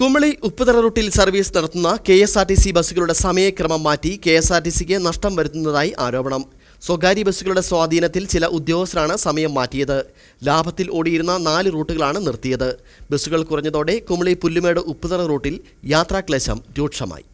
കുമളി ഉപ്പുതറ റൂട്ടിൽ സർവീസ് നടത്തുന്ന K S R T C ബസ്സുകളുടെ സമയക്രമം മാറ്റി കെ എസ് ആർ ടി സിക്ക് നഷ്ടം വരുത്തുന്നതായി ആരോപണം. സ്വകാര്യ ബസ്സുകളുടെ സ്വാധീനത്തിൽ ചില ഉദ്യോഗസ്ഥരാണ് സമയം മാറ്റിയത്. ലാഭത്തിൽ ഓടിയിരുന്ന നാല് റൂട്ടുകളാണ് നിർത്തിയത്. ബസ്സുകൾ കുറഞ്ഞതോടെ കുമളി പുല്ലുമേട് ഉപ്പുതറ റൂട്ടിൽ യാത്രാക്ലേശം രൂക്ഷമായി.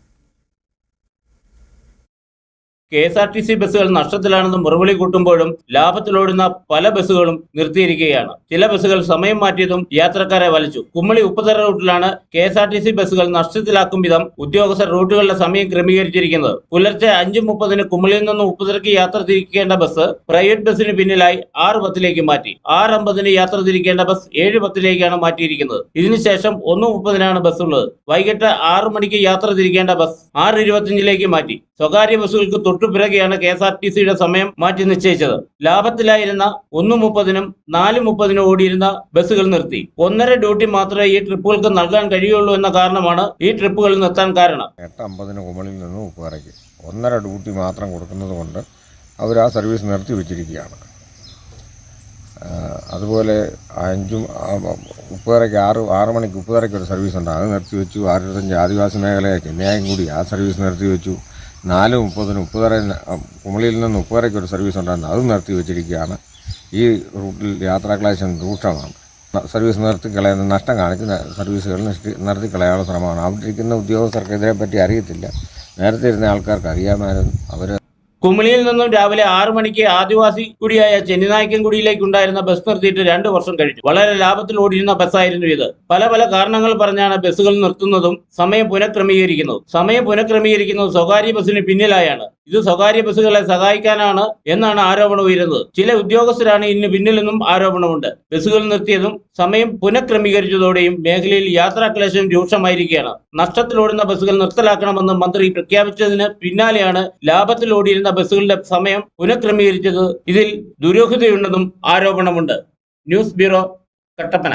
K S R T C ബസ്സുകൾ നഷ്ടത്തിലാണെന്ന് മുറവിളി കൂട്ടുമ്പോഴും ലാഭത്തിലോടുന്ന പല ബസ്സുകളും നിർത്തിയിരിക്കുകയാണ്. ചില ബസ്സുകൾ സമയം മാറ്റിയതും യാത്രക്കാരെ വലിച്ചു. Kumily Upputhara റൂട്ടിലാണ് K S R T C ബസ്സുകൾ നഷ്ടത്തിലാക്കും വിധം ഉദ്യോഗസ്ഥർ റൂട്ടുകളുടെ സമയം ക്രമീകരിച്ചിരിക്കുന്നത്. പുലർച്ചെ അഞ്ച് മുപ്പതിന് കുമ്മളിയിൽ നിന്ന് ഉപ്പുതറയ്ക്ക് യാത്ര തിരിക്കേണ്ട ബസ് പ്രൈവറ്റ് ബസ്സിന് പിന്നിലായി ആറ് പത്തിലേക്ക് മാറ്റി. ആറ് അമ്പതിന് യാത്ര തിരിക്കേണ്ട ബസ് ഏഴ് പത്തിലേക്കാണ് മാറ്റിയിരിക്കുന്നത്. ഇതിനുശേഷം ഒന്ന് മുപ്പതിനാണ് ബസ് ഉള്ളത് വൈകിട്ട് ആറ് മണിക്ക് യാത്ര തിരിക്കേണ്ട ബസ് ആറ് ഇരുപത്തിയഞ്ചിലേക്ക് മാറ്റി. സ്വകാര്യ ബസ്സുകൾക്ക് തൊട്ടുപിറകെയാണ് കെ എസ് ആർ ടി സിയുടെ സമയം മാറ്റി നിശ്ചയിച്ചത്. ലാഭത്തിലായിരുന്ന ഒന്ന് മുപ്പതിനും നാല് മുപ്പതിനും ഓടിയിരുന്ന ബസ്സുകൾ നിർത്തി. ഒന്നര ഡ്യൂട്ടി മാത്രമേ ഈ ട്രിപ്പുകൾക്ക് നൽകാൻ കഴിയുള്ളൂ എന്ന കാരണമാണ് ഈ ട്രിപ്പുകൾ നിർത്താൻ കാരണം. എട്ട് അമ്പതിന് കുമളിൽ നിന്ന് ഉപ്പുകരയ്ക്ക് ഒന്നര ഡ്യൂട്ടി മാത്രം കൊടുക്കുന്നത് കൊണ്ട് അവർ ആ സർവീസ് നിർത്തി വെച്ചിരിക്കുകയാണ്. അതുപോലെ അഞ്ചും ഉപ്പുകരയ്ക്ക് ആറ് ആറ് മണിക്ക് ഉപ്പുകരയ്ക്ക് ഒരു സർവീസ് ഉണ്ട്. അത് നിർത്തി വെച്ചു. ആയിരത്തഞ്ച് ആദിവാസി മേഖലയെ ചെന്നൈയും കൂടി ആ സർവീസ് നിർത്തി വെച്ചു. നാല് മുപ്പതിന് മുപ്പതര കുമളിയിൽ നിന്ന് മുപ്പതരയ്ക്ക് ഒരു സർവീസ് ഉണ്ടായിരുന്നു. അത് നിർത്തി വെച്ചിരിക്കുകയാണ്. ഈ റൂട്ടിൽ യാത്രാ യാത്രാക്ലേശം രൂക്ഷമാണ്. സർവീസ് നിർത്തി കളയുന്ന നഷ്ടം കാണിക്കുന്ന സർവീസുകൾ നിർത്തിക്കളയാനുള്ള നിർത്തി കളയാനുള്ള ശ്രമമാണ്. അവിടെ ഇരിക്കുന്ന ഉദ്യോഗസ്ഥർക്ക് ഇതിനെപ്പറ്റി അറിയത്തില്ല. നേരത്തെ ഇരുന്ന ആൾക്കാർക്ക് അറിയാമായിരുന്നു. അവർ കുമിളിയിൽ നിന്നും രാവിലെ ആറു മണിക്ക് ആദിവാസി കുടിയായ ചെന്നിനായ്ക്കൻകുടിയിലേക്ക് ഉണ്ടായിരുന്ന ബസ് നിർത്തിയിട്ട് രണ്ടു വർഷം കഴിഞ്ഞു. വളരെ ലാഭത്തിൽ ഓടിയിരുന്ന ബസ്സായിരുന്നു ഇത്. പല പല കാരണങ്ങൾ പറഞ്ഞാണ് ബസ്സുകൾ നിർത്തുന്നതും സമയം പുനഃക്രമീകരിക്കുന്നതും. സമയം പുനഃക്രമീകരിക്കുന്നത് സ്വകാര്യ ബസ്സിന് പിന്നിലായാണ്. ഇത് സ്വകാര്യ ബസ്സുകളെ സഹായിക്കാനാണ് എന്നാണ് ആരോപണം ഉയരുന്നത്. ചില ഉദ്യോഗസ്ഥരാണ് ഇതിന് പിന്നിലെന്നും ആരോപണമുണ്ട്. ബസ്സുകൾ നിർത്തിയതും സമയം പുനഃക്രമീകരിച്ചതോടെയും മേഖലയിൽ യാത്രാക്ലേശം രൂക്ഷമായിരിക്കുകയാണ്. നഷ്ടത്തിലോടുന്ന ബസ്സുകൾ നിർത്തലാക്കണമെന്ന് മന്ത്രി പ്രഖ്യാപിച്ചതിന് പിന്നാലെയാണ് ലാഭത്തിലോടിയിരുന്ന ബസ്സുകളുടെ സമയം പുനഃക്രമീകരിച്ചത്. ഇതിൽ ദുരൂഹതയുണ്ടെന്നും ആരോപണമുണ്ട്. News bureau Kattappana.